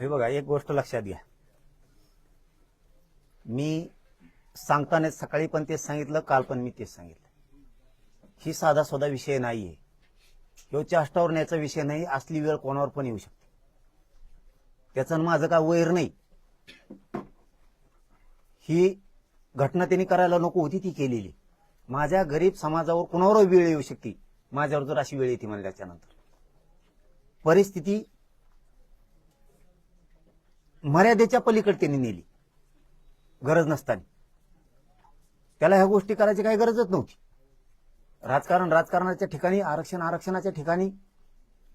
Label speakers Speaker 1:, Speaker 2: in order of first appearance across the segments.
Speaker 1: हे बघा एक गोष्ट लक्षात घ्या. मी सांगताना सकाळी पण तेच सांगितलं काल पण मी तेच सांगितलं. ही साधा सोधा विषय नाहीये. ह्यो चाष्टावर न्यायचा विषय नाही असली वेळ कोणावर पण येऊ शकते. त्याचं माझं काय वैर नाही. ही घटना त्यांनी करायला नको होती ती केलेली. माझ्या गरीब समाजावर कुणावर वेळ येऊ शकते? माझ्यावर जर अशी वेळ येते म्हणल्याच्यानंतर परिस्थिती मर्यादेच्या पलीकडे त्यांनी नेली. गरज नसताना. त्याला ह्या गोष्टी करायची काही गरजच नव्हती. राजकारण राजकारणाच्या ठिकाणी आरक्षण आरक्षणाच्या ठिकाणी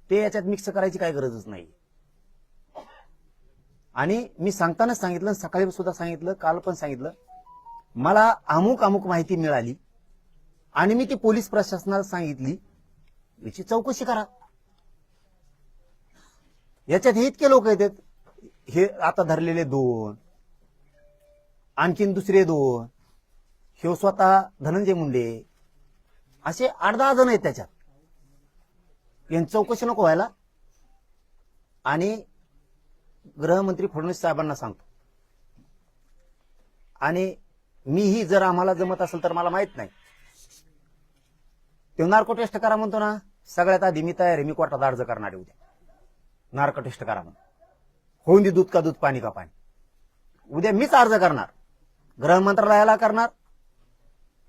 Speaker 1: ते याच्यात मिक्स करायची काही गरजच नाही आणि मी सांगतानाच सांगितलं सकाळी सुद्धा सांगितलं काल पण सांगितलं. मला अमुक अमुक माहिती मिळाली आणि मी ती पोलीस प्रशासनाला सांगितली याची चौकशी करा. याच्यात हे इतके लोक येतात हे आता धरलेले दोन. आणखीन दुसरे दोन. हे स्वतः धनंजय मुंडे. असे आठ दहा जण आहेत त्याच्यात. यांची चौकशी नको व्हायला. आणि गृहमंत्री फडणवीस साहेबांना सांगतो. आणि मीही जर आम्हाला जमत असेल तर मला माहीत नाही. ते नार्को टेस्ट करा म्हणतो ना सगळ्यात आधी मी तयार आहे मी कोर्टात अर्ज करणार आहे उद्या. नार्को टेस्ट करा म्हणून. होऊन दे दूध का दूध पाणी का पाणी. उद्या मीच अर्ज करणार. गृह मंत्रालयाला करणार.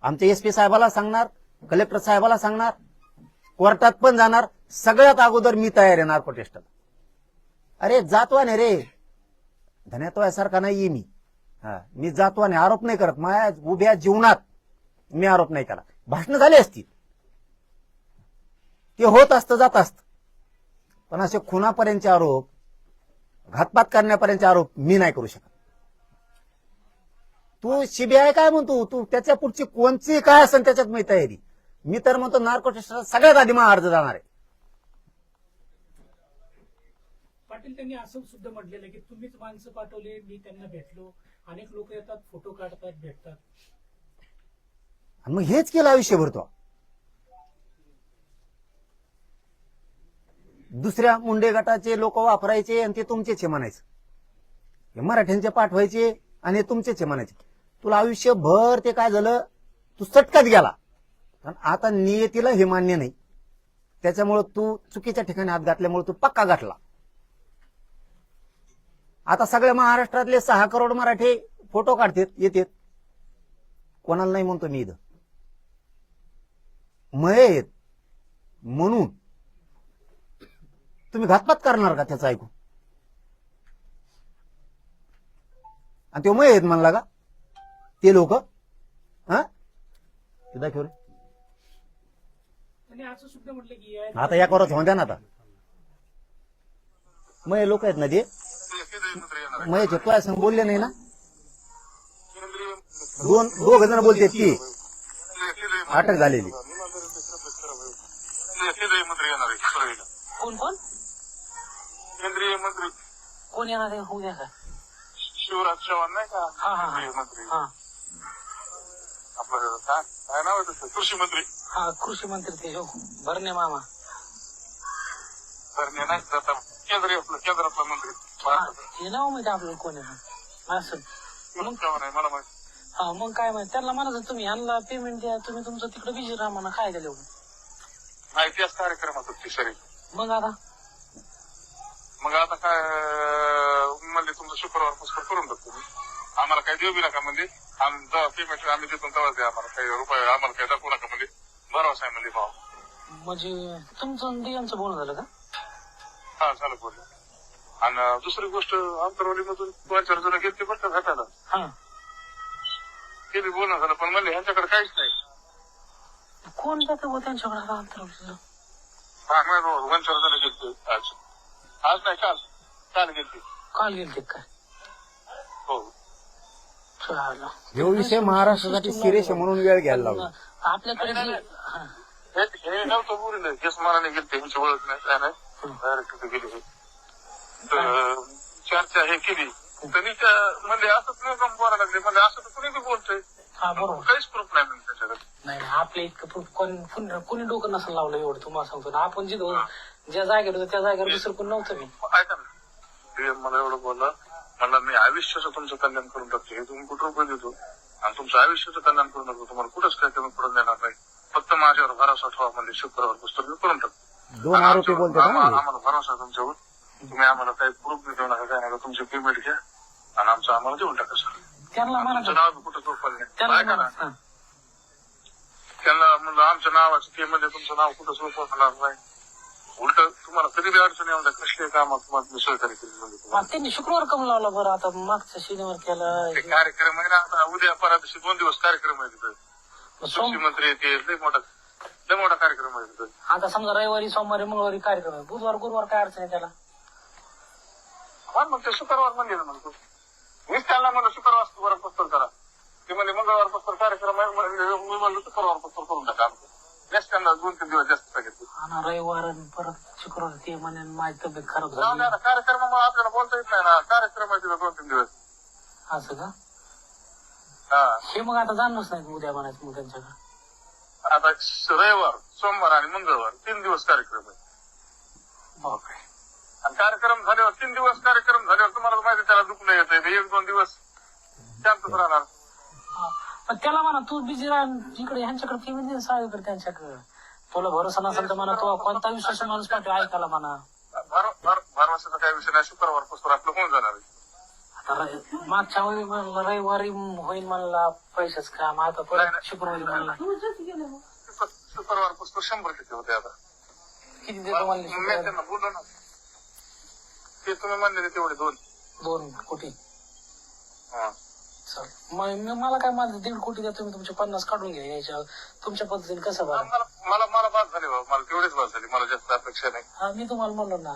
Speaker 1: आमच्या एस पी साहेबाला सांगणार. कलेक्टर साहेबाला सांगणार. कोर्टात पण जाणार. सगळ्यात अगोदर मी तयार येणार नार्को अरे अरे नाही रे. धन्यात्वासारखा नाही मी. हा मी जातवाने आरोप नाही करत. माझ्या उभ्या जीवनात मी आरोप नाही केला. भाषण झाली असतील ते होत असतं जात असत. पण असे खुनापर्यंतचे आरोप घातपात करण्यापर्यंतचे आरोप मी नाही करू शकत. तू सीबीआय काय म्हणतो? तू त्याच्या पुढची कोणची काय असेल त्याच्यात मी तयारी. मी तर म्हणतो नार्को सगळ्यात आधी मला अर्ज जाणार आहे.
Speaker 2: पाटील त्यांनी असं सुद्धा म्हटलेलं की तुम्हीच माणसं पाठवले मी त्यांना भेटलो. अनेक लोक येतात फोटो काढतात भेटतात.
Speaker 1: मग हेच केलं आयुष्यभर तो. दुसऱ्या मुंडे गटाचे लोक वापरायचे आणि ते तुमचेच आहे म्हणायचं. हे मराठ्यांचे पाठवायचे आणि तुमचेच म्हणायचे. तुला आयुष्यभर ते काय झालं? तू सटकत गेला. कारण आता नियतीला हे मान्य नाही. त्याच्यामुळं तू चुकीच्या ठिकाणी हात घातल्यामुळे तू पक्का गाठला. आता सगळ्या महाराष्ट्रातले सहा करोड मराठे फोटो काढतात येतात. कोणाला नाही म्हणतो मी इथं. मय आहेत म्हणून तुम्ही घातपात करणार का त्याचं ऐकून? आणि ते मय आहेत म्हणला का? ते लोक हा? ते दाखव रे.
Speaker 2: या-
Speaker 1: आता या करत होऊन द्या ना आता. मय लोक आहेत ना ते? मयचे तुला संग बोलले नाही ना? दोन दोघ जण बोलते ती अटक झालेली?
Speaker 3: कोण कोण?
Speaker 4: केंद्रीय मंत्री.
Speaker 3: कोण येणार आहे? होऊ द्या का
Speaker 4: शिवराज चव्हाण नाही का?
Speaker 3: हा, हा.
Speaker 4: केंद्रीय मंत्री.
Speaker 3: हा.
Speaker 4: आपलं काय काय नाव आहे त्याचं? कृषी मंत्री.
Speaker 3: हा कृषी मंत्री ते हो. भरणे मामा.
Speaker 4: धरणे नाही तर आता केंद्रीय आपलं केंद्रातला मंत्री.
Speaker 3: हा
Speaker 4: भारताचा.
Speaker 3: हे नाव माहिती आपल्याला कोण आहे असं
Speaker 4: शिवराज चव्हाण आहे मला माहिती.
Speaker 3: हा मग काय माहिती? त्यांना म्हणायचं तुम्ही यांना पेमेंट द्या. तुम्ही तुमचं तिकडे बिझी राहा म्हणा. काय झालं एवढं?
Speaker 4: माहिती त्याच कार्यक्रमात होती सरी
Speaker 3: मग आता?
Speaker 4: मग आता काय म्हणले तुमचं शुक्रवार पुष्कर करून टाकतो मी. आम्हाला काही देऊ बी नका म्हणजे आम्ही पेमेंट आम्ही देतो तेव्हाच द्या आम्हाला. काही रुपये आम्हाला काही दाखवू नका म्हणजे भरवसा आहे म्हणजे भाव
Speaker 3: म्हणजे तुमचं डियांचं बोलणं झालं का?
Speaker 4: हा झालं बोलले आणि दुसरी गोष्ट आंतरवालीमधून दोन चार जण गेले बरं का भेटायला.
Speaker 3: हा.
Speaker 4: ते बी बोलणं झालं पण म्हणले ह्यांच्याकडे काहीच नाही.
Speaker 3: कोण जातं त्यांच्याकडे
Speaker 4: हा नाही दोन चार जण गेलते आज. आज नाही काल. काल गेलते.
Speaker 3: काल गेलते काय
Speaker 4: हो.
Speaker 3: चालेल.
Speaker 1: ह्यो विषय महाराष्ट्रासाठी सिरियस आहे म्हणून वेळ घ्यायला लावला.
Speaker 3: आपल्याकडे
Speaker 4: नाही,
Speaker 3: जे-
Speaker 4: नाही.
Speaker 3: हा.
Speaker 4: हे हे नव्हतं बोलले हेच मनाने गेलते. ह्यांची ओळख नाही काय नाही. डायरेक्ट तिथे गेले हे. तर चर्चा हे केली. त्या म्हणजे असंच नाही का बोलायला लागले. म्हणजे असं तर कुणी बी बोलतोय.
Speaker 3: हा बरोबर.
Speaker 4: काहीच प्रूफ नाही म्हणजे त्याच्याकडे.
Speaker 3: नाही नाही, आपल्या इतकं प्रूफ कोण कोण- कोणी डोकं नसेल लावलं एवढं तुम्हाला सांगतो ना. आपण जिथं ज्या जागेवर होतो त्या जागेवर दुसरं कोण नव्हतं मी.
Speaker 4: ऐका ना. पीएम मला एवढं बोलला मला मी आयुष्याचं तुमचं कल्याण करून टाकतो. हे तुम्ही कुठं रुपये देतो? आणि तुमचं आयुष्याचं कल्याण करून टाकतो. तुम्हाला कुठंच काय कमी पडून देणार नाही. फक्त माझ्यावर भरोसा ठेवा म्हणजे शुक्रवार पुस्तक मी करून टाकतो.
Speaker 1: दोन आरोपी बोलतात.
Speaker 4: आम्हाला भरोसा आहे तुमच्यावर. तुम्ही आम्हाला काही प्रूफ देऊ नका काय नका. तुमचे पेमेंट घ्या. आणि आमचं आम्हाला देऊन टाका सर.
Speaker 3: त्यांना म्हणायचं.
Speaker 4: नाव कुठं
Speaker 3: त्यांना
Speaker 4: ऐका ना. त्यांना म्हणलं आमच्या नावाचं ते म्हणजे तुमचं नाव कुठं सोपं होणार नाही. उलट तुम्हाला कधी बी अडचण येऊन जात कसले कामात तुम्हाला सहकार्य केली म्हणजे
Speaker 3: त्यांनी शुक्रवार कम लावला बरं आता मागचा शनिवार केला.
Speaker 4: ते कार्यक्रम आहे ना आता उद्या परा दिवशी दोन दिवस कार्यक्रम आहे तिथं. कृषी मंत्री येते लय मोठा लय मोठा कार्यक्रम आहे तिथं.
Speaker 3: आता समजा रविवारी सोमवारी मंगळवारी कार्यक्रम आहे. बुधवार गुरुवार काय अडचण आहे त्याला?
Speaker 4: हा मग ते शुक्रवार म्हणजे ना म्हणतो मीच त्यांना म्हणलं शुक्रवार बरं पस्तर करा. ते म्हणजे मंगळवार पस्तर कार्यक्रम आहे मी म्हणलं शुक्रवार पस्तर करून टाका त्यांना दोन तीन दिवस जास्त सांगितलं
Speaker 3: आणि रविवार आणि परत शुक्रवार ते म्हणे माझी तब्येत खराब
Speaker 4: जाऊन
Speaker 3: झाली
Speaker 4: द्या ना कार्यक्रमामुळे आपल्याला बोलता येत नाही ना कार्यक्रम आहे तिथं दोन तीन दिवस
Speaker 3: असं का
Speaker 4: हा
Speaker 3: हे मग आता जाणच नाही उद्या म्हणायचं मग त्यांच्याकडे
Speaker 4: आता रविवार सोमवार आणि मंगळवार तीन दिवस कार्यक्रम आहे
Speaker 3: बापरे
Speaker 4: आणि कार्यक्रम झाल्यावर तीन दिवस कार्यक्रम झाल्यावर तुम्हाला माहिती आहे त्याला दुखणं येत एक दोन दिवस शांतच राहणार
Speaker 3: हा. पण त्याला म्हणा तू बिझी राह इकडे ह्यांच्याकडे दे साळीकडे त्यांच्याकडे. तुला भरोसा नसेल तर म्हणा तू कोणता विश्वास माणूस पाठव ऐकायला म्हणा.
Speaker 4: भर भर भरवशाचा काही विषय नाही शुक्रवारपासून आपलं होऊन जाणार आहे.
Speaker 3: मागच्या रविवारी होईल म्हणला पैसेच काम आता परत. शुक्रवारी म्हणला.
Speaker 4: शुक्र- शुक्रवारपासून शंभर टक्के होते आता?
Speaker 3: किती देतो म्हणले
Speaker 4: मी
Speaker 3: शुक्रवारी?
Speaker 4: त्यांना बोललो ना. ते तुम्ही म्हणले तेवढे दोन.
Speaker 3: दोन कोटी
Speaker 4: हा.
Speaker 3: मग मला काय माझं दीड कोटी द्या तुम्ही तुमचे पन्नास काढून घ्या याच्या तुमच्या पद्धतीने कसं
Speaker 4: मला मला मला बाद झाली बाबा मला तेवढीच बाद झाली मला जास्त अपेक्षा नाही.
Speaker 3: हा मी तुम्हाला म्हणलो ना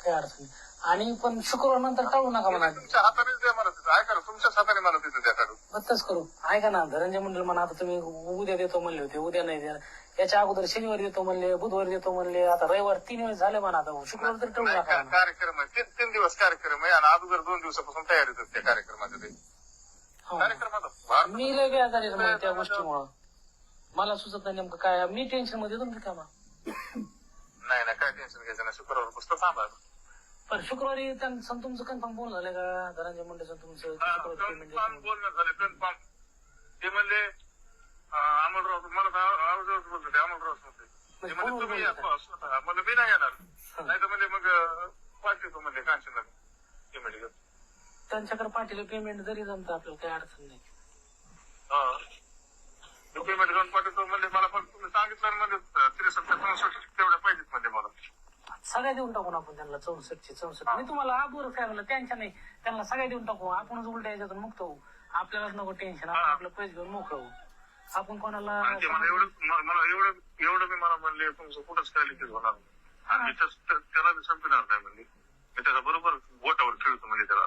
Speaker 3: काय अडचण नाही. आणि पण शुक्रवार नंतर टाळू नका म्हणा.
Speaker 4: तुमच्या हातानेच द्या मला तिथं. ऐका ना तुमच्याच हाताने मला तिथं द्या काढून.
Speaker 3: बत्तच करू. ऐका ना धनंजय मंडळ म्हणा आता तुम्ही उद्या देतो म्हणले होते उद्या नाही द्या याच्या अगोदर शनिवारी देतो म्हणले बुधवारी देतो म्हणले आता रविवार तीन वेळेस झाले म्हणा आता शुक्रवार तर टाळू
Speaker 4: नाही,
Speaker 3: नका
Speaker 4: का-
Speaker 3: म्हणा.
Speaker 4: कार्यक्रम आहे. तीन तीन दिवस कार्यक्रम आहे आणि अगोदर दोन दिवसापासून तयारीत आहेत त्या कार्यक्रमाच्या ते.
Speaker 3: हो.
Speaker 4: कार्यक्रमाचा भार
Speaker 3: मी लय बेजार आहे त्या गोष्टीमुळं. मला सुचत नाही नेमकं काय. मी टेन्शनमध्ये येतो ना कामा
Speaker 4: नाही नाही काय टेन्शन घ्यायचं नाही. शुक्रवार पुस्तक थांबा.
Speaker 3: पण शुक्रवारी त्यांचं तुमचं कन्फर्म बोलणं झालं का? धनंजय मुंडेचं तुमचं शुक्रवारी पेमेंट
Speaker 4: कन्फर्म बोलणं झालं कन्फर्म ते म्हणले अमोलराव मला तर आवाजावरच बोलतो ते अमोलराव म्हणते ते म्हणजे
Speaker 3: फोनवर
Speaker 4: तुम्ही या
Speaker 3: बोलता.
Speaker 4: स्वतः. मला मी नाही येणार. नाही तर म्हणजे मग पाठवतो म्हणजे कांचनला पेमेंट घेऊन
Speaker 3: त्यांच्याकडे पाठीला पेमेंट जरी जमतं आपल्याला काही अडचण नाही.
Speaker 4: हा. पेमेंट घेऊन पाठवतो म्हणजे मला पण तुम्ही सांगितलं म्हणजे त्रेसष्ट चौसष्ट तेवढ्या पाहिजेत म्हणजे मला.
Speaker 3: सगळ्या देऊन टाकून आपण त्यांना चौसष्टचे चौसष्ट. मी तुम्हाला आबूर सांगितलं त्यांच्या नाही त्यांना सगळ्या देऊन टाकू. आपणच उलट्या याच्यातून मुक्त होऊ. आपल्यालाच नको टेन्शन आपण आपलं पैसे घेऊन मोकळं होऊ. आपण कोणाला
Speaker 4: आणि ते मला एवढं म- मला एवढं एवढं मी मला म्हणले तुमचं कुठंच काय लिखित होणार नाही. आणि मी तस- त्या- त्याला संपणार नाही म्हणजे मी त्याला बरोबर बोटावर खेळतो म्हणजे त्याला.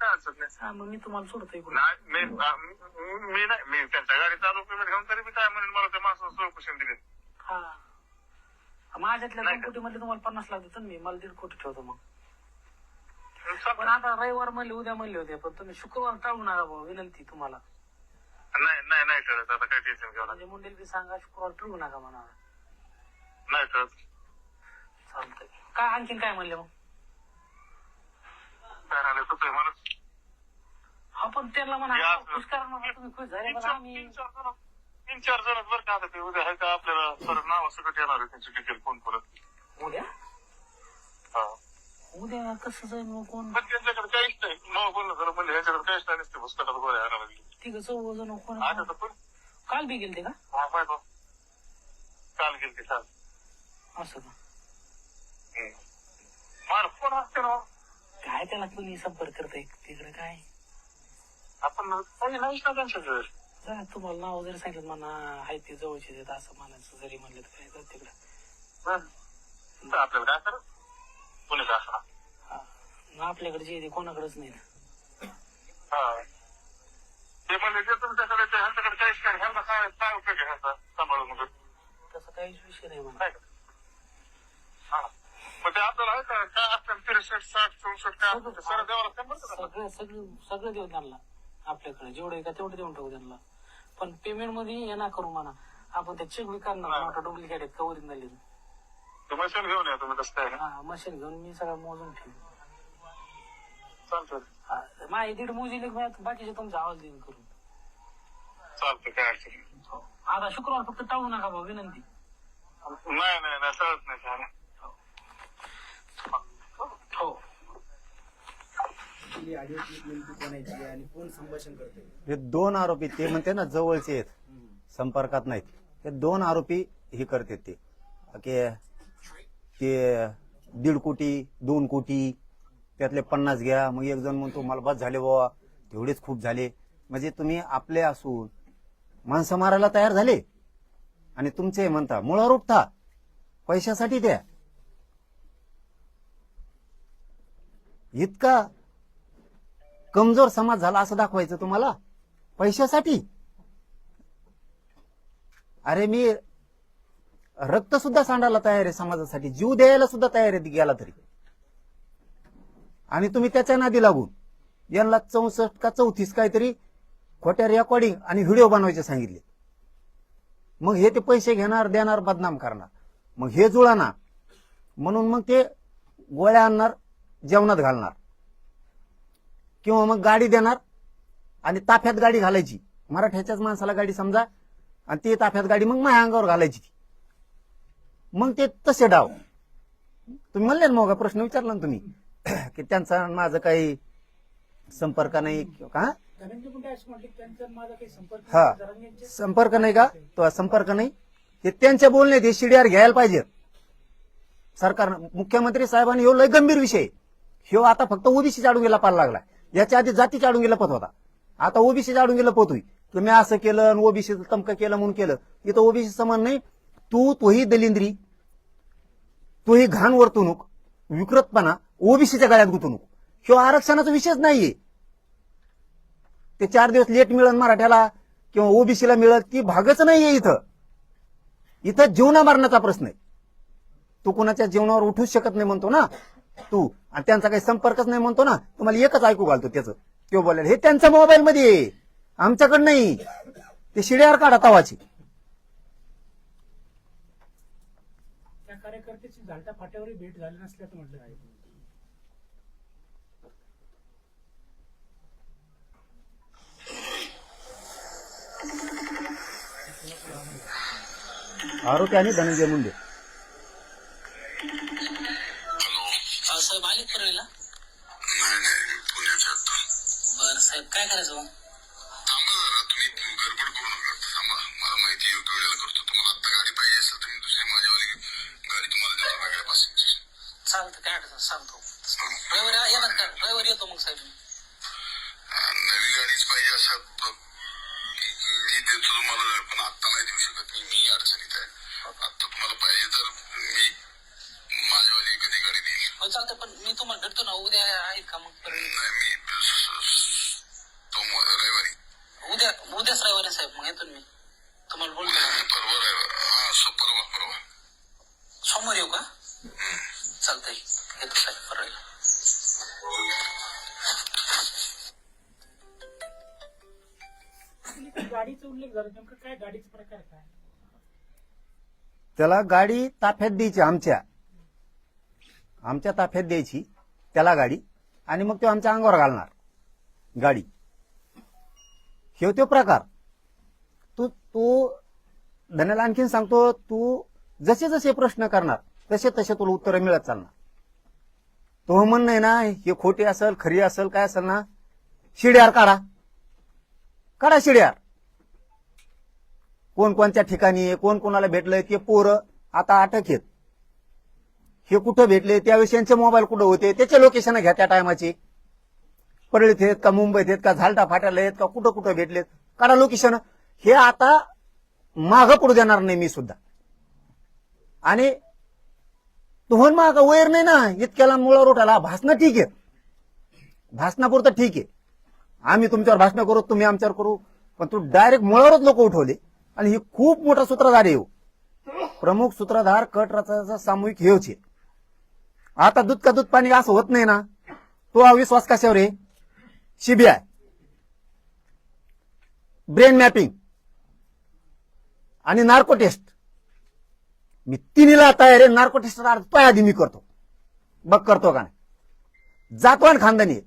Speaker 4: काय अडचण नाही.
Speaker 3: हा मग मी तुम्हाला सोडतो इकडून.
Speaker 4: नाही मी आ- मी मी नाही मी त्यांच्या गाडी चालू पेमेंट घेऊन तरी मी काय म्हणेन मला त्या माणसाला चौकशी दिली
Speaker 3: हा. माझ्यातल्या
Speaker 4: नाही
Speaker 3: दोन
Speaker 4: का?
Speaker 3: कोटी मध्ये तुम्हाला पन्नास लाख देतो ना मी मला दीड कोटी ठेवतो मग. पण. आता रविवार म्हणले उद्या म्हणले होते पण तुम्ही शुक्रवार टाळू नका भाऊ विनंती तुम्हाला.
Speaker 4: नाही नाही नाही कळत आता काय टेन्शन घेऊ नका.
Speaker 3: म्हणजे मुंडेल बी सांगा शुक्रवार टाळू नका म्हणा.
Speaker 4: नाही कळत
Speaker 3: चालतंय. काय आणखीन काय म्हणले मग?
Speaker 4: काय राहिलं मला
Speaker 3: हा पण त्यांना म्हणा. खुश करा ना तुम्ही खुश झाले
Speaker 4: तीन
Speaker 3: पण
Speaker 4: चार
Speaker 3: आम्ही
Speaker 4: तीन चार जण बरं का आता ते उद्या आहे का आपल्याला परत नाव सकट येणार आहे त्यांची डिटेल कोण परत.
Speaker 3: उद्या?
Speaker 4: हा.
Speaker 3: उद्या कसं जाईल मग कोण?
Speaker 4: पण त्यांच्याकडे काहीच नाही. मग बोलणं झालं म्हणजे ह्याच्याकडे काहीच नाही नसते पुस्तकात गोळ्या आणायला लागली.
Speaker 3: तिघ चौघ जण कोण?
Speaker 4: पण
Speaker 3: काल बी गेलते का?
Speaker 4: हा बा काल गेली ते काल.
Speaker 3: असं का.
Speaker 4: मला फोन असते ना.
Speaker 3: काय त्याला कोणी संपर्क करताय तिकडे काय?
Speaker 4: आपण नाहीच ना त्यांच्याकडे
Speaker 3: तुम्हाला नाव जरी सांगितलं म्हणा हाय ते जवळचे देत असं म्हणायचं जरी म्हणलं तर काय तिकडे.
Speaker 4: तर आपल्याला काय करत कोणी काय असणार
Speaker 3: आपल्याकडे जे आहे कोणाकडेच नाही ना.
Speaker 4: हा. ते म्हणजे जे तुमच्याकडे ते ह्यांच्याकडे आता काय काय उपयोग आहे ह्याचा सांभाळून
Speaker 3: तसं काहीच विषय नाही म्हणा.
Speaker 4: मग ते आपल्याला आहे का? काय असतं? त्रेसष्ट साठ चौसष्ट काय असतं? बरं का?
Speaker 3: सगळं सगळं सगळं देऊ त्यांना. आपल्याकडे. जेवढं आहे का तेवढं देऊन टाकू त्यांना. पण पेमेंटमध्ये हे ना करू म्हणा. आपण ते चेक बी करणार. मोठा डुप्लिकेट आहेत का ओरिजिनल
Speaker 4: ते मशीन घेऊन या तुम्ही कसं काय
Speaker 3: हा मशीन घेऊन मी सगळं मोजून ठेवू.
Speaker 4: चालतं
Speaker 3: हा, माझी दीड मोजी बाकीचे तुमचा आवाज देईन करून.
Speaker 4: चालतं काय अडचण नाही.
Speaker 3: हो. आता शुक्रवार फक्त टाळू नका भाऊ विनंती.
Speaker 4: नाही नाही नाही चालत नाही.
Speaker 3: हो
Speaker 5: ऑडिओ क्लिप नेमकी कोणाची आणि कोण संभाषण करते
Speaker 1: हे दोन आरोपी ते म्हणते ना जवळचे आहेत. संपर्कात नाहीत. ते दोन आरोपी हे करतात ते. ते दीड कोटी दोन कोटी त्यातले पन्नास घ्या. मग एक जण म्हणतो मला बस झाले बाबा तेवढेच खूप झाले. म्हणजे तुम्ही आपले असून माणसं मारायला तयार झाले. आणि तुमचे म्हणता मुळावर उठता पैशासाठी द्या. इतका कमजोर समाज झाला असं दाखवायचं तुम्हाला? पैशासाठी? अरे मी रक्त सुद्धा सांडायला तयार आहे समाजासाठी. जीव द्यायला सुद्धा तयार आहे गेला तरी. आणि तुम्ही त्याच्या नादी लागून यांना चौसष्ट का चौतीस काहीतरी खोट्या रेकॉर्डिंग आणि व्हिडिओ बनवायचे सांगितले. मग हे ते पैसे घेणार देणार बदनाम करणार. मग हे जुळाना. म्हणून मग ते गोळ्या आणणार जेवणात घालणार. किंवा मग गाडी देणार आणि ताफ्यात गाडी घालायची. मराठ्याच्याच माणसाला गाडी समजा आणि ती ताफ्यात गाडी मग माझ्या अंगावर घालायची मग ते तसे डाव. तुम्ही म्हणले ना मग प्रश्न विचारला ना तुम्ही. की त्यांचा माझं काही संपर्क नाही किंवा का? हा. संपर्क नाही का? तो संपर्क नाही. ते त्यांच्या बोलण्यात हे शिडीआर घ्यायला पाहिजे. सरकारनं मुख्यमंत्री साहेबांनी ह्यो लय गंभीर विषय ह्यो आता फक्त ओबीसी चाडू गेला पाहायला लागला याच्या आधी जातीच्या आडून गेला पत होता. आता ओबीसी आडून गेलं पोतोय तुम्ही असं केलं ओबीसी तमकं केलं म्हणून केलं. इथं ओबीसी समान नाही. तू तोही दलिंद्री. तोही घाण वर्तणूक. विकृतपणा. ओबीसीच्या गळ्यात गुंतवणूक. किंवा आरक्षणाचा विषयच नाहीये. ते चार दिवस लेट मिळत मराठ्याला किंवा ओबीसीला मिळत ती भागच नाहीये इथं. इथं जीवना मारण्याचा प्रश्न आहे. तू कुणाच्या जीवनावर उठूच शकत नाही म्हणतो ना. तू. आणि त्यांचा काही संपर्कच नाही म्हणतो ना. तुम्हाला एकच ऐकू घालतो त्याचं. तो बोलायला हे त्यांच्या मोबाईल मध्ये. आमच्याकडे नाही. ते शिड्यावर काढा तवाची.
Speaker 2: त्या कार्यकर्त्याची झालटा फाट्यावरही भेट झाली नसल्याचं म्हटलं आहे.
Speaker 1: आरोपी आणि धनंजय मुंडे.
Speaker 2: गाडीचा उल्लेख झाला नेमकं काय गाडीचा प्रकार काय
Speaker 1: त्याला गाडी ताफ्यात द्यायची आमच्या. आमच्या ताफ्यात द्यायची त्याला गाडी आणि मग तो आमच्या अंगावर घालणार गाडी. हे तो प्रकार. तू तू धन्याला आणखीन सांगतो तू जसे जसे प्रश्न करणार तसे तसे तुला उत्तर मिळत चालणार. तो म्हणणं आहे ना हे खोटे असेल खरी असेल काय असेल ना शिड्यार काढा. काढा शिड्यार कोण कोणत्या ठिकाणी कोण कोणाला भेटलंय ते पोरं आता अटक आहेत. हे कुठं भेटले त्यावेळेस यांचे मोबाईल कुठं होते त्याचे लोकेशन घ्या त्या टायमाची परळीत आहेत का मुंबईत आहेत का झालटा फाट्याला आहेत का कुठं कुठं भेटलेत. काढा लोकेशन हे आता मागं पडू देणार नाही मी सुद्धा. आणि तुहन माग वैर नाही ना इतक्याला मुळावर उठाला भाषणं ठीक आहे. भाषणापुरतं ठीक आहे. आम्ही तुमच्यावर भाषण करू तुम्ही आमच्यावर करू पण तू डायरेक्ट मुळावरच लोक उठवले. आणि हे खूप मोठा सूत्रधार आहे हो. प्रमुख सूत्रधार कट रचायचा सामूहिक हेच आहे आता दूध का दूध पाणी असं होत नाही ना तो अविश्वास कशावर आहे? सीबीआय ब्रेन मॅपिंग आणि नार्को टेस्ट मी तिन्हीला तयार आहे नार्को टेस्ट आधी मी करतो. बघ करतो का नाही. जातवान खानदानी आहे.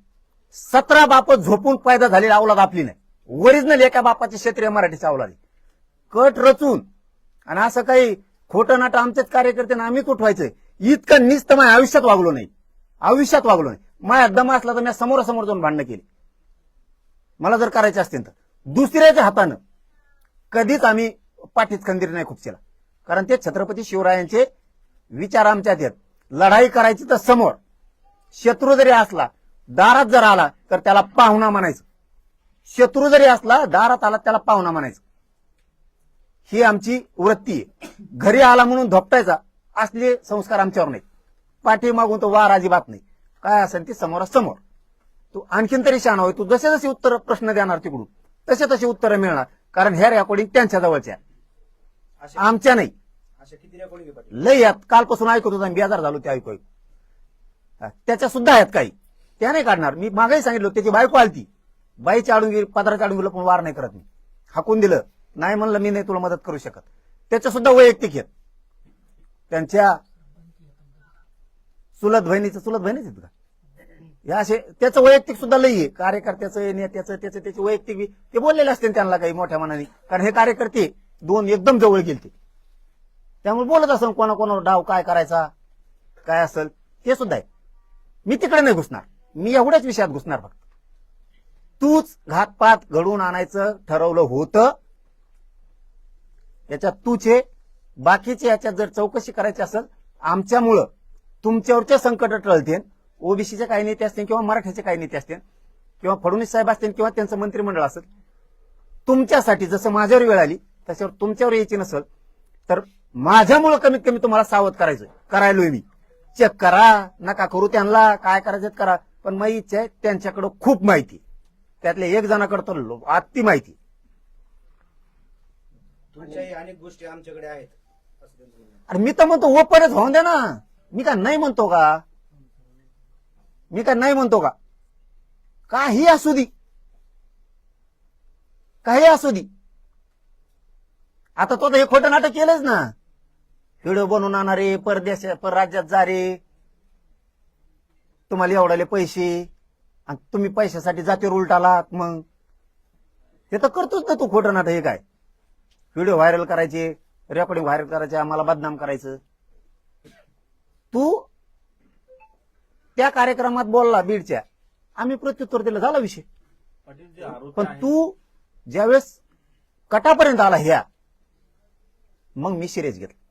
Speaker 1: सतरा बाप झोपून पैदा झालेली अवलाद आपली नाही. ओरिजिनल एका बापाची क्षेत्रीय मराठीची अवलाद आहे. कट रचून. आणि असं काही खोटं नाटं आमचेच कार्यकर्ते ना कुठ व्हायचं इतकं निस्त माझ्या आयुष्यात वागलो नाही. आयुष्यात वागलो नाही. माझ्या दम असला तर मी समोरासमोर जाऊन भांडणं केली. मला जर करायचे असतील तर. दुसऱ्याच्या हातानं कधीच आम्ही पाठीत खंदीर नाही खुपशीला कारण ते छत्रपती शिवरायांचे विचार आमच्यात येत. लढाई करायची तर समोर. शत्रू जरी असला दारात जर आला तर त्याला पाहुणा म्हणायचं. शत्रू जरी असला दारात आला त्याला पाहुणा म्हणायचं. ही आमची वृत्ती आहे. घरी आला म्हणून धोपटायचा असले संस्कार आमच्यावर नाहीत. पाठी मागून तो वार अजिबात नाही. काय असेल ते समोरासमोर. तू आणखीन तरी शहाणा होय. तू जसे जसे उत्तर प्रश्न देणार तिकडून तसे तसे उत्तरं मिळणार. कारण ह्या रेकॉर्डिंग त्यांच्या जवळच्या आमच्या नाही. लय यात कालपासून ऐकत होता बेजार झालो ते ऐकू त्याच्या सुद्धा आहेत काही. त्या नाही काढणार. मी मागही सांगितलं त्याची बायको आलती. बाई चाडून गेली पदरा चाडून गेलो पण वार नाही करत मी. हाकून दिलं. नाही म्हणलं मी नाही तुला मदत करू शकत. त्याच्या सुद्धा वैयक्तिक आहेत. त्यांच्या चुलत बहिणीचं चुलत बहिणीच आहेत का? या असे त्याचं वैयक्तिक सुद्धा लई आहे. कार्यकर्त्याचं नेत्याचं त्याचं त्याचे वैयक्तिक ते बोललेले असते त्यांना काही मोठ्या मनाने. कारण हे कार्यकर्ते दोन एकदम जवळ गेलते. त्यामुळे बोलत असेल कोणाकोणावर डाव काय करायचा काय असेल हे सुद्धा आहे. मी तिकडे नाही घुसणार. मी एवढ्याच विषयात घुसणार फक्त. तूच घातपात घडवून आणायचं ठरवलं होतं. याच्यात तूच आहे बाकीचे याच्यात जर चौकशी करायची असेल आमच्यामुळं तुमच्यावरचे संकट टळतील ओबीसीचे काही नेते असतील किंवा मराठ्याचे काही नेते असतील किंवा फडणवीस साहेब असतील किंवा त्यांचं मंत्रिमंडळ असेल तुमच्यासाठी जसं माझ्यावर वेळ आली तशावर तुमच्यावर यायची नसेल तर माझ्यामुळं कमीत कमी तुम्हाला सावध करायचं करायलोय मी. चेक करा नका करू त्यांना काय करायचं करा. पण मग इच्छा आहे त्यांच्याकडं खूप माहिती त्यातल्या एक जणाकडं तर लो- अति माहिती
Speaker 5: तुमच्याही अनेक गोष्टी आमच्याकडे आहेत. असं त्यांचं म्हणणं आहे.
Speaker 1: अरे मी तर म्हणतो ओपनच होऊन दे ना. मी काय नाही म्हणतो का? मी काय नाही म्हणतो का? काही असू दे. काही असू दे. आता तो तर हे खोटं नाटक केलंच ना. व्हिडिओ बनवून आणणारे परदेश परराज्यात जा रे. तुम्हाला एवढाले पैसे. आणि तुम्ही पैशासाठी जातीवर उलटालात मग. हे तर करतोच ना तू खोटं नाटक हे काय? व्हिडिओ व्हायरल करायचे रेकॉर्डिंग व्हायरल करायचे आम्हाला बदनाम करायचं. तू त्या कार्यक्रमात बोलला बीडच्या. आम्ही प्रत्युत्तर दिलं झाला विषय. पण तू ज्यावेळेस कटापर्यंत आला ह्या मग मी सिरियस घेतलं.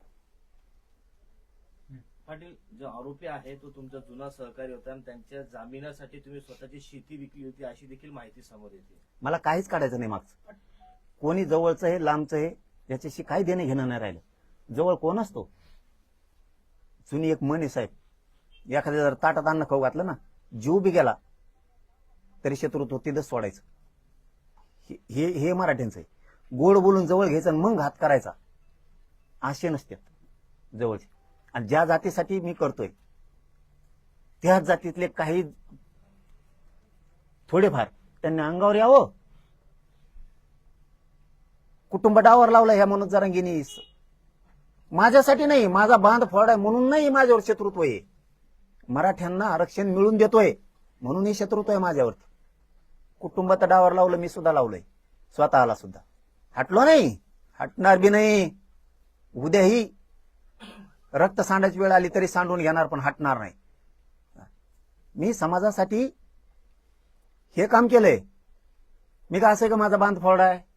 Speaker 6: पाटील जो आरोपी आहे तो तुमचा जुना सहकारी होता आणि त्यांच्या जामिनासाठी तुम्ही स्वतःची शेती विकली होती अशी देखील माहिती समोर येते.
Speaker 1: मला काहीच काढायचं नाही मागचं. कोणी जवळचं आहे लांबचं आहे याच्याशी काही देणं घेणं नाही राहिलं. जवळ कोण असतो? जुनी एक मन आहे साहेब एखाद्या जर ताटात अन्न खाऊ घातलं ना जीव बी गेला तरी शत्रुत्व तिथंच सोडायचं. हे- हे हे मराठ्यांचं आहे. गोड बोलून जवळ घ्यायचं आणि मग घात करायचा. असे नसतात जवळचे. आणि ज्या जातीसाठी मी करतोय त्याच जातीतले काही थोडेफार त्यांनी अंगावर यावं कुटुंब डावर लावला ह्या मनोज जरांगीनी. माझ्यासाठी नाही माझा बांध फोड आहे म्हणून नाही माझ्यावर शत्रुत्व आहे. मराठ्यांना आरक्षण मिळून देतोय म्हणून हे शत्रुत्व आहे माझ्यावरती. कुटुंबात डावर लावलं मी सुद्धा लावलंय. स्वतःला सुद्धा. हटलो नाही हटणार बी नाही. उद्याही रक्त सांडायची वेळ आली तरी सांडून घेणार पण हटणार नाही. मी समाजासाठी हे काम केलंय. मी का असं आहे का माझा बांध फोडाय? आहे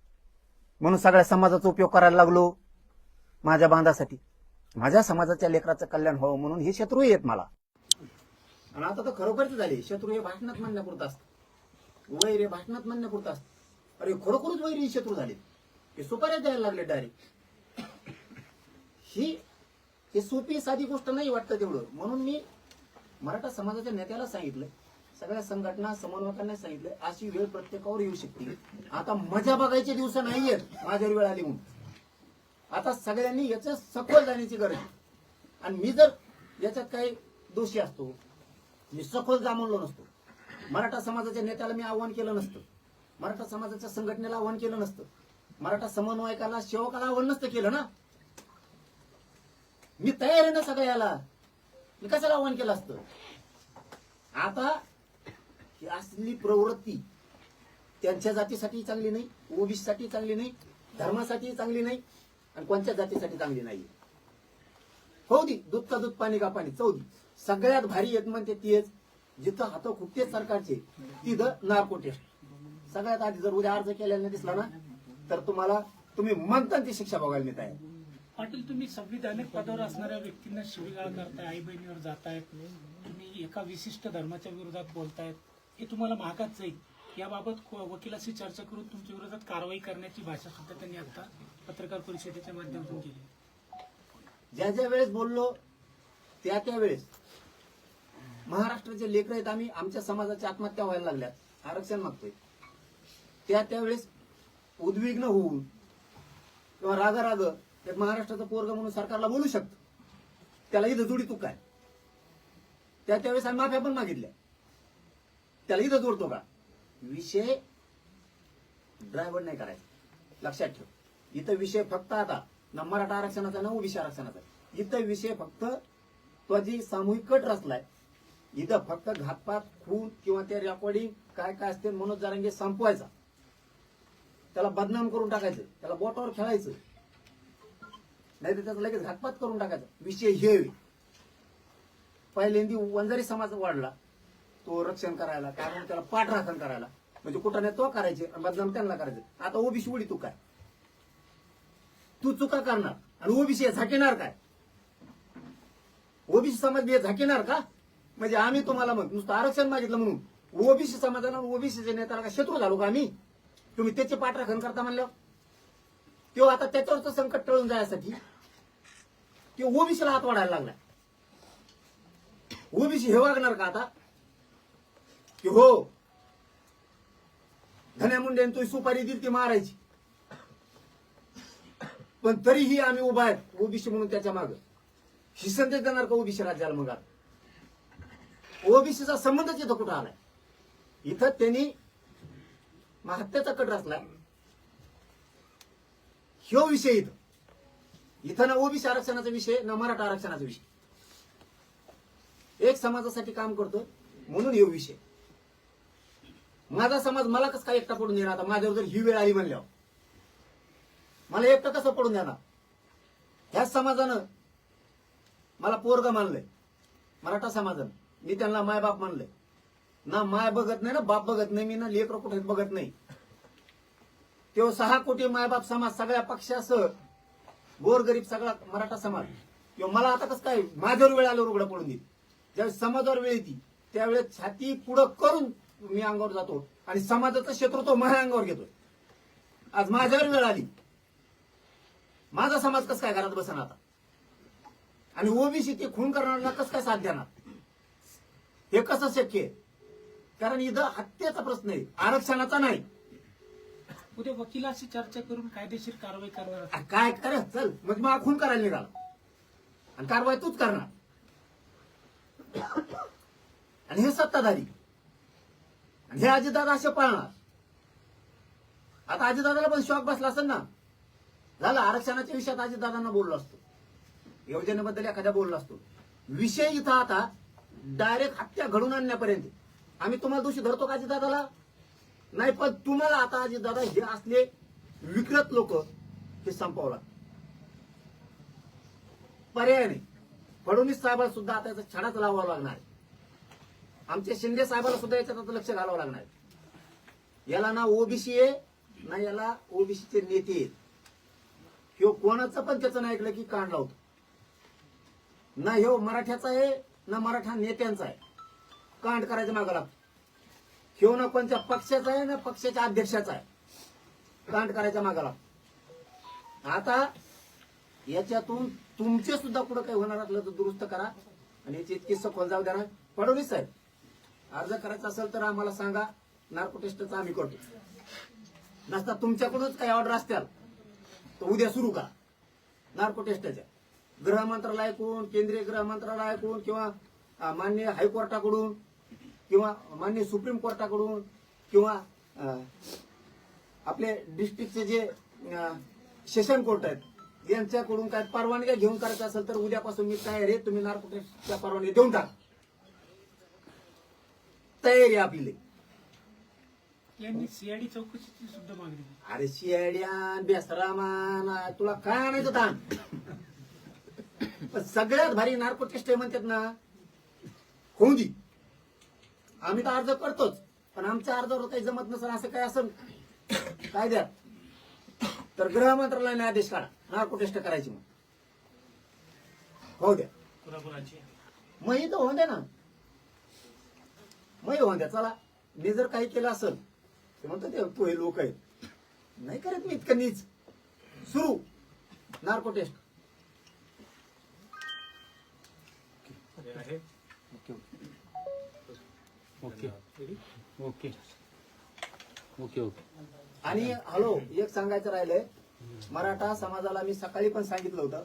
Speaker 1: म्हणून सगळ्या समाजाचा उपयोग करायला लागलो. माझ्या बांधासाठी. माझ्या समाजाच्या लेकराचं कल्याण व्हावं म्हणून हे शत्रू आहेत मला. आणि आता तर खरोखरच झाले. शत्रू हे भाषणात म्हणण्यापुरतं असत. वैर हे भाषणात म्हणण्यापुरतं असतं. अरे खरोखरच वैर हे शत्रू झाले हे सुपाऱ्या द्यायला लागले डायरेक्ट ही हे सोपी साधी गोष्ट नाही वाटतं तेवढं. म्हणून मी मराठा समाजाच्या नेत्याला सांगितलं सगळ्या संघटना समन्वयकांना सांगितलं अशी वेळ प्रत्येकावर येऊ शकते. आता मजा बघायचे दिवस नाहीयेत माझ्यावर वेळ आली म्हणून. आता सगळ्यांनी याच्या सखोल जाण्याची गरज आहे. आणि मी जर याच्यात काही दोषी असतो मी सखोल जा म्हणलो नसतो. मराठा समाजाच्या नेत्याला मी आव्हान केलं नसतं. मराठा समाजाच्या संघटनेला आव्हान केलं नसतं. मराठा समन्वयकाला सेवकाला आव्हान नसतं केलं ना. मी तयार आहे ना सगळ्याला. मी कशाला आव्हान केलं असतं? आता ही असली प्रवृत्ती त्यांच्या जातीसाठी चांगली नाही ओबीसीसाठी चांगली नाही धर्मासाठी चांगली नाही आणि कोणत्या जातीसाठी चांगली नाही. हो दी दूध का दूध पाणी का पाणी चौदी सगळ्यात भारी येत म्हणते तीच जिथं हात खुपते सरकारचे तिथं नार्को टेस्ट सगळ्यात आधी जर उद्या अर्ज केल्याने दिसला ना तर तुम्हाला तुम्ही म्हणता ती शिक्षा बघायला मी आहे.
Speaker 2: पाटील तुम्ही संविधानिक पदावर असणाऱ्या व्यक्तींना शिवीगाळ करताय आई बहिणीवर जातायत. तुम्ही एका विशिष्ट धर्माच्या विरोधात बोलतायत. हे तुम्हाला महागात जाईल. याबाबत वकिलाशी चर्चा करून तुमच्या विरोधात कारवाई करण्याची भाषा सुद्धा त्यांनी आता पत्रकार परिषदेच्या माध्यमातून केली.
Speaker 1: ज्या ज्या वेळेस बोललो त्या त्या वेळेस महाराष्ट्राचे लेकर आहेत आम्ही आमच्या समाजाच्या आत्महत्या व्हायला लागल्यात. आरक्षण मागतोय. त्या त्यावेळेस उद्विग्न होऊन किंवा राग राग एक महाराष्ट्राचा पोरग म्हणून सरकारला बोलू शकतो. त्याला इथं जोडी तू काय त्या त्यावेळेस आम्ही माफ्या पण मागितल्या. त्याला इथं जोडतो का? विषय ड्रायव्हर नाही करायचा. लक्षात ठेव. इथं विषय फक्त आता न मराठा आरक्षणाचा न ओबीसी आरक्षणाचा. इथं विषय फक्त तो जी सामूहिक कट रचलाय इथं फक्त घातपात खून किंवा ते रेकॉर्डिंग काय काय असते मनोज जारंगे संपवायचा. त्याला बदनाम करून टाकायचं. त्याला बोटावर खेळायचं. नाही तर त्याचा लगेच घातपात करून टाकायचा. विषय हे पहिल्यांदी वंजारी समाज वाढला. तो रक्षण करायला काय म्हणून त्याला पाठराखण करायला. म्हणजे कुठं नाही तो करायचे बदनाम त्यांना करायचे. आता ओबीसी उडी तू काय? तू चुका करणार. आणि ओबीसी झाकेणार काय? ओबीसी समाज बी झाकेणार का? म्हणजे आम्ही तुम्हाला मग नुसतं आरक्षण मागितलं म्हणून. ओबीसी समाजाला ओबीसीच्या नेत्याला का शत्रू झालो का आम्ही? तुम्ही त्याचे पाठराखण करता म्हणलं किंवा आता त्याच्यावरचं संकट टळून जाण्यासाठी ते ओबीसीला हात वाढायला लागलाय. ओबीसी हे वागणार का आता? की हो. धन्या मुंडेन तुझी सुपारी दिली ती मारायची. पण तरीही आम्ही उभा आहेत ओबीसी म्हणून त्याच्या माग. ही संदेश देणार का ओबीसी राज्याला मग ओबीसीचा संबंधच इथं कुठं आलाय? इथं त्यांनी हत्याचा कट रचलाय. ह्यो विषय इथं. इथं ना ओबीसी आरक्षणाचा विषय ना मराठा आरक्षणाचा विषय. एक समाजासाठी काम करतो म्हणून हे विषय. माझा समाज मला कसं काय एकटा पडून देणार? आता माझ्यावर जर ही वेळ आली म्हणल्यावर. मला एकटं कसं पडून देणार? ह्याच समाजानं मला पोरग मानलंय. मराठा समाजानं. मी त्यांना माय बाप मानलंय. ना माय बघत नाही ना बाप बघत नाही मी ना लेकर कुठे बघत नाही. तेव्हा सहा कोटी मायबाप समाज सगळ्या पक्षासह गोरगरीब सगळा मराठा समाज. किंवा मला आता कसं काय? माझ्यावर वेळ आल्यावर उघडं पडून देईल. ज्यावेळेस समाजावर वेळ येते त्यावेळेस छाती पुढं करून मी अंगावर जातो आणि समाजाचं क्षेत्र तो माझ्या अंगावर घेतोय. आज माझ्यावर वेळ आली. माझा समाज कसं काय घरात बसणार आता? आणि ओबीसी ते खून करणाऱ्यांना कसं काय साथ देणार? हे कसं शक्य आहे? कारण इथं हत्येचा प्रश्न आहे आरक्षणाचा नाही.
Speaker 2: उद्या वकिलाशी चर्चा करून कायदेशीर कारवाई करणार
Speaker 1: आ, काय कर? चल मग मला खून करायला निघाला. आणि कारवाई तूच करणार. आणि हे सत्ताधारी. आणि हे अजितदादा असे पाळणार. आता अजितदादाला पण शॉक बसला असेल ना. झालं आरक्षणाच्या विषयात अजितदादांना बोललो असतो. योजनेबद्दल एखाद्या बोललो असतो. विषय इथं आता डायरेक्ट हत्या घडून आणण्यापर्यंत. आम्ही तुम्हाला दोषी धरतो का अजितदादाला? नाही पण तुम्हाला आता अजितदादा हे असले विकृत लोक हे संपवला लागतं. पर्याय नाही. फडणवीस साहेबांना सुद्धा आता याचा छडाच लावावा लागणार आमच्या शिंदे साहेबांना सुद्धा याच्यात आता लक्ष घालावं लागणार आहे. याला ना ओबीसी आहे ना याला ओबीसीचे नेते आहेत. ह्यो कोणाचं पण त्याचं नाही ऐकलं की कांड लावतो. ना ह्यो मराठ्याचा आहे ना मराठा नेत्यांचा आहे. कांड करायचं मागं लागतो. ह्यो ना कोणत्या पक्षाचा आहे ना पक्षाच्या अध्यक्षाचा आहे. कांड करायच्या मागं लागतो. आता याच्यातून तुमचे सुद्धा पुढे काही होणार असलं तर दुरुस्त करा. आणि याची इतकी सखोल जाऊ द्या ना. फडणवीस साहेब अर्ज करायचा असेल तर आम्हाला सांगा. नार्को टेस्टचा आम्ही करतो. नसता तुमच्याकडूनच काही ऑर्डर असत्याल तर उद्या सुरू करा. नार्को टेस्टच्या गृह मंत्रालयाकडून केंद्रीय गृह मंत्रालयाकडून किंवा मान्य माननीय हायकोर्टाकडून किंवा मान्य सुप्रीम कोर्टाकडून किंवा आपले डिस्ट्रिक्टचे जे सेशन कोर्ट आहेत यांच्याकडून काय परवानग्या घेऊन करायचं असेल तर उद्यापासून मी तयार आहे. तुम्ही नार्को टेस्टच्या परवानगी देऊन टाका. तयारी आहे आपली.
Speaker 2: यांनी सीआयडी चौकशीची सुद्धा मागणी केली.
Speaker 1: अरे शियाड्यान बेसरामान तुला काय आणायचं ताण? पण सगळ्यात भारी नार्को टेस्ट म्हणतात ना होऊ दे आम्ही तर अर्ज करतोच पण आमच्या अर्जावर काही जमत नसेल असं काय असं कायद्यात तर गृह मंत्रालयाने आदेश काढा नार्को टेस्ट करायची मग हो द्या. मग इथं होऊन द्या ना. मग होऊन द्या चला. मी जर काही केलं असेल ते म्हणतो ते तू हे लोक आहेत. नाही करत मी इतकं नीच. सुरू. Narco test.
Speaker 2: Okay okay. Okay okay.
Speaker 1: आणि हॅलो एक सांगायचं राहिलंय. मराठा समाजाला मी सकाळी पण सांगितलं होतं.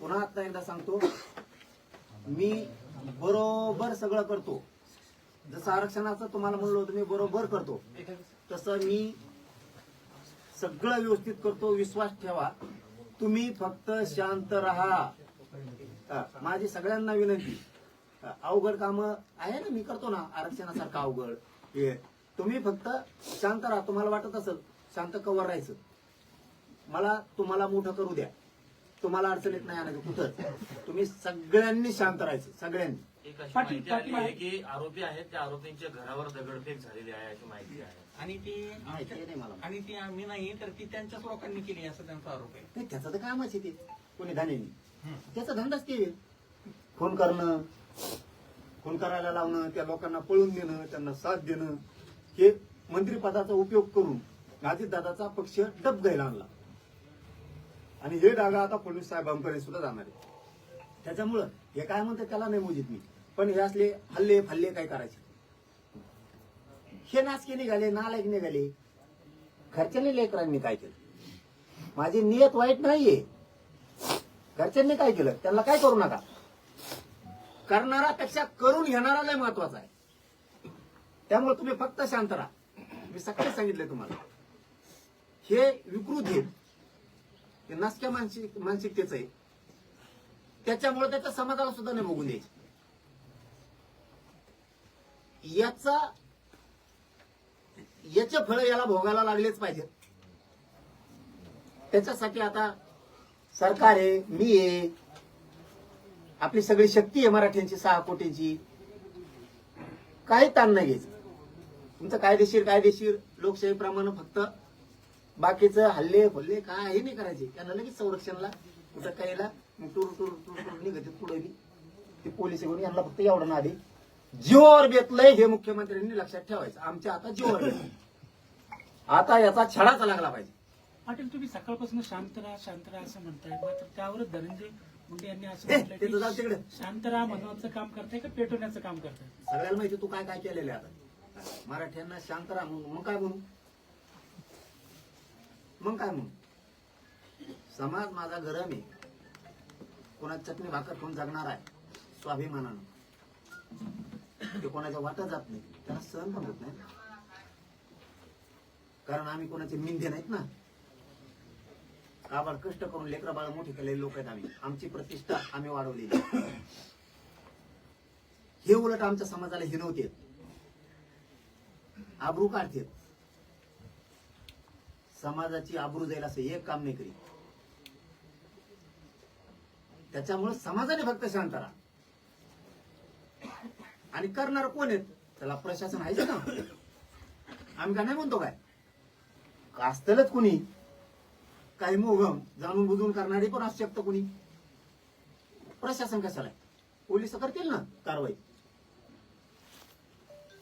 Speaker 1: पुन्हा आता एकदा सांगतो. मी बरोबर सगळं करतो. जसं आरक्षणाचं तुम्हाला म्हणलं होतं मी बरोबर करतो. तसं मी सगळं व्यवस्थित करतो विश्वास ठेवा. तुम्ही फक्त शांत राहा. माझी सगळ्यांना विनंती. अवघड काम आहे ना मी करतो ना आरक्षणासारखं अवघड. हे तुम्ही फक्त शांत राहा. तुम्हाला वाटत असेल शांत कवर राहायचं. मला तुम्हाला मोठं करू द्या. तुम्हाला अडचणीत नाही आणायचं कुठं. तुम्ही सगळ्यांनी शांत राहायचं सगळ्यांनी.
Speaker 6: एक अशी
Speaker 2: पाटील-
Speaker 6: माहिती आली
Speaker 2: पाटील-
Speaker 6: आहे. की आरोपी आहेत त्या आरोपींच्या घरावर दगडफेक झालेली आहे अशी माहिती आहे.
Speaker 7: आणि ती
Speaker 1: माहिती आहे नाही मला.
Speaker 7: आणि ती आम्ही नाही तर ती त्यांच्याच लोकांनी केली असं त्यांचा आरोप आहे.
Speaker 1: नाही त्याचं तर कामच आहे ते. कोणी धान्यानी? त्याचा धंदाच ते. फोन करणं फोन करायला लावणं त्या लोकांना पळून देणं त्यांना साथ देणं. हे मंत्रिपदाचा उपयोग करून दादाचा पक्ष डब घ्यायला आणला. आणि हे डागा आता पोलीस साहेबांकडे सुद्धा जाणार आहे. त्याच्यामुळं हे काय म्हणतात त्याला नाही मोजित मी. पण हे असले हल्ले फल्ले काय करायचे? हे नाचके निघाले नालायक निघाले. घरच्यांनी लेकरांनी काय केलं? माझी नियत वाईट नाहीये. घरच्यांनी काय केलं? त्यांना काय करू नका. करणारा पेक्षा करून घेणारा लय महत्त्वाचा आहे. त्यामुळे तुम्ही फक्त शांत राहा. मी सकाळी सांगितले तुम्हाला. हे विकृत हे. नासक्या मानसिक मानसिकतेच आहे. त्याच्यामुळे त्याच्या समाजाला सुद्धा नाही बघून द्यायचं. याचा याचे फळ याला भोगायला लागलेच पाहिजेत त्याच्यासाठी आता सरकार आहे मी आहे आपली सगळी शक्ती आहे मराठ्यांची सहा कोटींची. काही ताण नाही घ्यायचं. तुमचं कायदेशीर कायदेशीर लोकशाहीप्रमाणे फक्त बाकीचं हल्ले फल्ले हे नाही करायचे. त्यांना लगेच संरक्षणला कुठं कायला टूर टूर टूर टूर निघते पुढे ते पोलीस घेऊन यांना फक्त एवढं ना आधी जीवावर बेतलंय हे मुख्यमंत्र्यांनी लक्षात ठेवायचं. आमच्या आता जीवावर. आता याचा छडाचा लागला पाहिजे.
Speaker 2: पाटील तुम्ही सकाळपासून शांत राहा शांत राहा असं म्हणताय. मात्र त्यावरच धनंजय मुंडे यांनी असं म्हटलं
Speaker 1: तिकडे.
Speaker 2: शांत राहा म्हणवाचं काम करताय का पेटवण्याचं काम करताय?
Speaker 1: सगळ्याला माहिती तू काय काय केलेलं आहे आता. मराठ्यांना शांत राहा म्हणून. मग काय म्हणू? मग काय म्हणू? समाज माझा गरम आहे. कोणा चटणी भाकर खाऊन जगणार आहे. स्वाभिमानानं. ते कोणाच्या वाटा जात नाही त्याला सहन पण होत नाही कारण आम्ही कोणाचे मिंधे नाहीत ना. काबाड कष्ट करून लेकरा बाळ मोठे केलेले लोक आहेत आम्ही. आमची प्रतिष्ठा आम्ही वाढवलेली हे उलट आमच्या समाजाला हिनवते आबरू काढते समाजाची आबरू जाईल असं एक काम नाही करीत. त्याच्यामुळे समाजाने फक्त शांत राहा. आणि करणार कोण आहेत? त्याला प्रशासन आहेच ना. आम्ही का नाही म्हणतो काय? असतलच कुणी. काही मोघम जाणून बुजून करणारे पण असू शकतं कुणी. प्रशासन कशाला पोलीस करतील ना कारवाई.